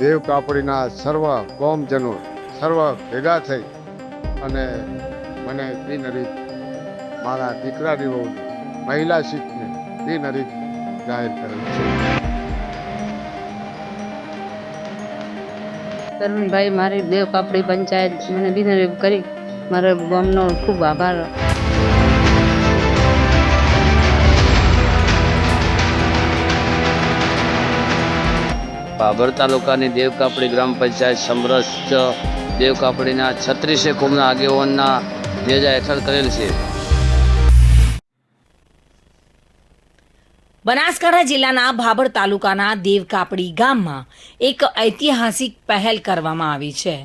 દેવ કાપડીના સર્વ કોમજનો સર્વ ભેગા થઈ અને મને બિનહરીફ મારા દીકરાની વહુ મહિલા સીટને બિનહરીફ જાહેર કરેલ છે. તરુણભાઈ, મારી દેવ કાપડી પંચાયત મને બિનહરીફ કરી. મારા ગામનો ખૂબ આભાર. બાબર તાલુકાની દેવકાપડી ગ્રામ પંચાયત સમરસ દેવકાપડીના છત્રીસે કુમના આગેવાનના ધ્વજા હેઠળ કરેલ છે. બનાસકાંઠા જિલ્લાના ભાભર તાલુકાના દેવકાપડી ગામમાં એક ઐતિહાસિક પહેલ કરવામાં આવી છે.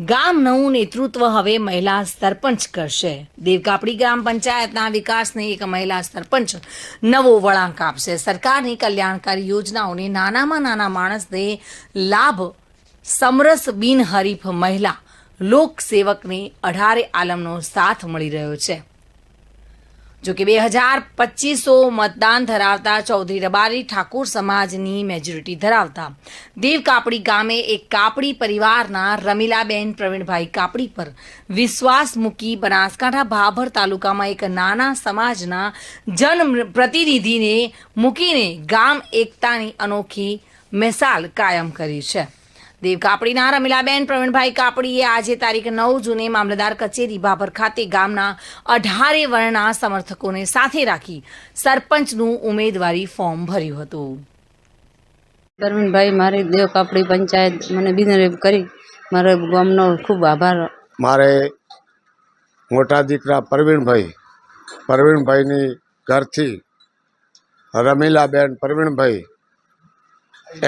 ગામનું નેતૃત્વ હવે મહિલા સરપંચ કરશે. દેવકાપડી ગ્રામ પંચાયતના વિકાસને એક મહિલા સરપંચ નવો વળાંક આપશે. સરકારની કલ્યાણકારી યોજનાઓને નાનામાં નાના માણસને લાભ. સમરસ બિનહરીફ મહિલા લોકસેવકને અઢારે આલમનો સાથ મળી રહ્યો છે. જો કે બે હજાર પચીસો મતદાન ધરાવતા ચૌધરી રબારી ઠાકોર સમાજની મેજોરિટી ધરાવતા. દેવ કાપડી ગામે એક કાપડી પરિવારના રમીલાબેન પ્રવીણભાઈ કાપડી પર વિશ્વાસ મૂકી બનાસકાંઠા ભાભર તાલુકામાં એક નાના સમાજના જન પ્રતિનિધિને મૂકીને ગામ એકતાની અનોખી મિસાલ કાયમ કરી છે. દેવ કાપડીના રમીલાબેન પ્રવીણભાઈ કાપડીએ આજે તારીખ નવ જૂને મામલતદાર કચેરી બાબર ખાતે ગામના અઢારે વર્ણના સમર્થકોને સાથે રાખી સરપંચનું ઉમેદવારી ફોર્મ ભર્યું હતું. પ્રવીણભાઈ મારી દેવ કાપડી પંચાયત મને બિનહરીફ કરી. મારો ગામનો ખૂબ આભાર. મારે મોટા દીકરા પ્રવીણભાઈ પ્રવીણભાઈની ઘરથી રમીલાબેન પ્રવીણભાઈ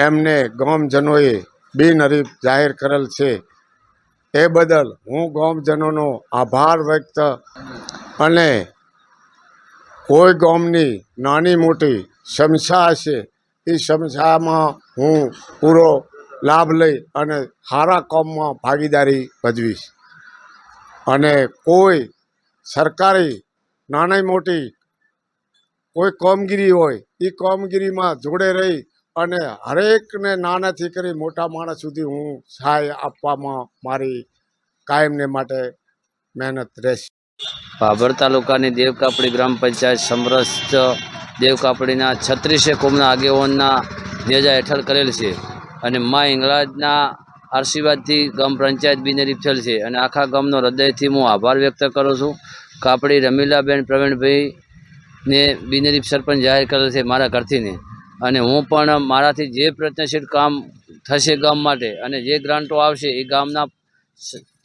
એમને ગામજનોએ બિનહરીફ જાહેર કરેલ છે. એ બદલ હું ગામજનોનો આભાર વ્યક્ત અને કોઈ ગામની નાની મોટી સમસ્યા હશે, એ સમસ્યામાં હું પૂરો લાભ લઈ અને સારા કામમાં ભાગીદારી ભજવીશ. અને કોઈ સરકારી નાની મોટી કોઈ કામગીરી હોય, એ કામગીરીમાં જોડે રહી અને હરેકને નાનાથી કરી મોટા માણસ સુધી હું સહાય આપવામાં મારી કાયમને માટે મહેનત રહેશે. ભાભર તાલુકાની દેવકાપડી ગ્રામ પંચાયત સમરસ દેવકાપડીના છત્રીસે કુમના આગેવાનના નેજા હેઠળ કરેલ છે અને મા ઇંગળાજના આશીર્વાદથી ગામ પંચાયત બિનહરીફ થયેલ છે અને આખા ગામનો હૃદયથી હું આભાર વ્યક્ત કરું છું. કાપડી રમીલાબેન પ્રવીણભાઈ ને બિનહરીફ સરપંચ જાહેર કરેલ છે મારા ઘરથીને. અને હું પણ મારાથી જે પ્રયત્નશીલ કામ થશે ગામ માટે અને જે ગ્રાન્ટો આવશે એ ગામના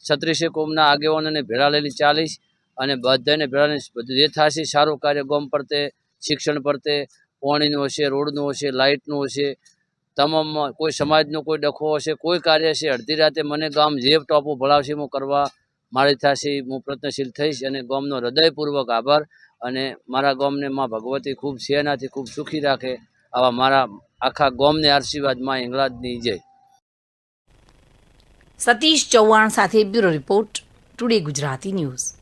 છત્રીસે કોમના આગેવાનોને ભેળા લઈને ચાલીશ અને બધાને ભેળા લઈને જે થશે, સારું કાર્ય ગામ પ્રત્યે શિક્ષણ પ્રત્યે પાણીનું હશે, રોડનું હશે, લાઇટનું હશે, તમામ કોઈ સમાજનો કોઈ ડખો હશે, કોઈ કાર્ય છે અડધી રાતે મને ગામ જે ટોપો ભળાવશે હું કરવા મારી થશે હું પ્રયત્નશીલ થઈશ અને ગામનો હૃદયપૂર્વક આભાર અને મારા ગામને માં ભગવતી ખૂબ સેનાથી ખૂબ સુખી રાખે આવા મારા આખા ગોમને આશીર્વાદમાં હિંગળાજની જય. સતીશ ચૌહાણ સાથે bureau report, today Gujarati news.